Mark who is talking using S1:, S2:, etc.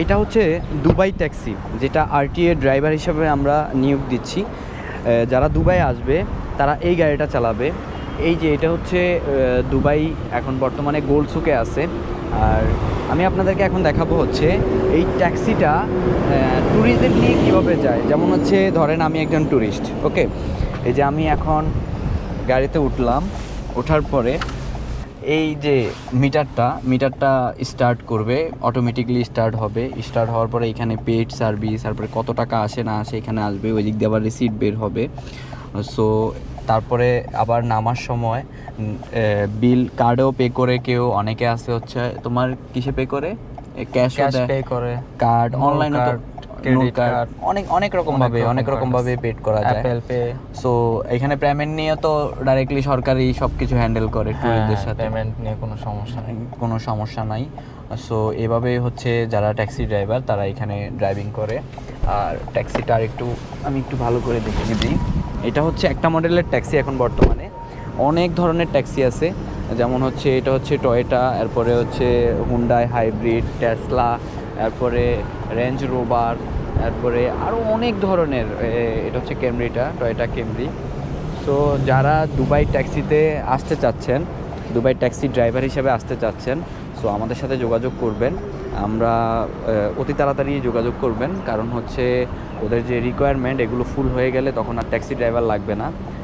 S1: এটা হচ্ছে Dubai taxi, যেটা আরটিএ ড্রাইভার হিসাবে আমরা নিয়োগ দিচ্ছি। যারা দুবাই আসবে, তারা এই গাড়িটা চালাবে। এই যে এটা হচ্ছে দুবাই এখন বর্তমানে গোলসুকে আছে। আর আমি আপনাদেরকে এখন দেখাবো হচ্ছে, এই ট্যাক্সিটা ট্যুরিস্টদের নিয়ে কীভাবে যায়। যেমন হচ্ছে, ধরেন আমি একজন ট্যুরিস্ট ওকে এই যে আমি এখন গাড়িতে উঠলাম, ওঠার পরে এই যে মিটারটা মিটারটা স্টার্ট করবে অটোমেটিকলি স্টার্ট হবে। স্টার্ট হওয়ার পরে এখানে পেড সার্ভিস তারপরে কত টাকা আসে না আসে এখানে আসবে ওই দিক দিয়ে আবার রিসিট বের হবে। সো তারপরে আবার নামার সময় বিল কার্ডেও পে করে কেউ অনেকে আছে হচ্ছে তোমার কিসে পে করে? ক্যাশ
S2: পে করে।
S1: কার্ড অনলাইনে
S2: credit card,
S1: অনেক অনেক রকম ভাবে
S2: অনেক রকম
S1: ভাবে পেড করা যায়।
S2: অ্যাপেল পে
S1: সো এখানে পেমেন্ট নিয়ে তো ডাইরেক্টলি সরকারি সব কিছু হ্যান্ডেল করে
S2: হ্যাঁ
S1: ট্যুরিস্টদের সাথে।
S2: পেমেন্ট নিয়ে কোনো সমস্যা নেই।
S1: কোনো সমস্যা নাই। সো এভাবে হচ্ছে যারা ট্যাক্সি ড্রাইভার তারা এখানে ড্রাইভিং করে। আর ট্যাক্সিটা আর একটু আমি একটু ভালো করে দেখে দিই এটা হচ্ছে একটা মডেলের ট্যাক্সি এখন বর্তমানে। অনেক ধরনের ট্যাক্সি আছে। যেমন হচ্ছে এটা হচ্ছে টয়েটা এরপরে হচ্ছে হুন্ডাই হাইব্রিড টেসলা এরপরে রেঞ্জ রোভার এরপরে আরও অনেক ধরনের এটা হচ্ছে ক্যামরিটা টয়েটা ক্যামরি সো যারা দুবাই ট্যাক্সিতে আসতে চাচ্ছেন, দুবাই ট্যাক্সি ড্রাইভার হিসেবে আসতে চাচ্ছেন সো আমাদের সাথে যোগাযোগ করবেন। আমরা অতি তাড়াতাড়ি যোগাযোগ করবেন, কারণ হচ্ছে ওদের যে রিকোয়ারমেন্ট এগুলো ফুল হয়ে গেলে তখন আর ট্যাক্সি ড্রাইভার লাগবে না।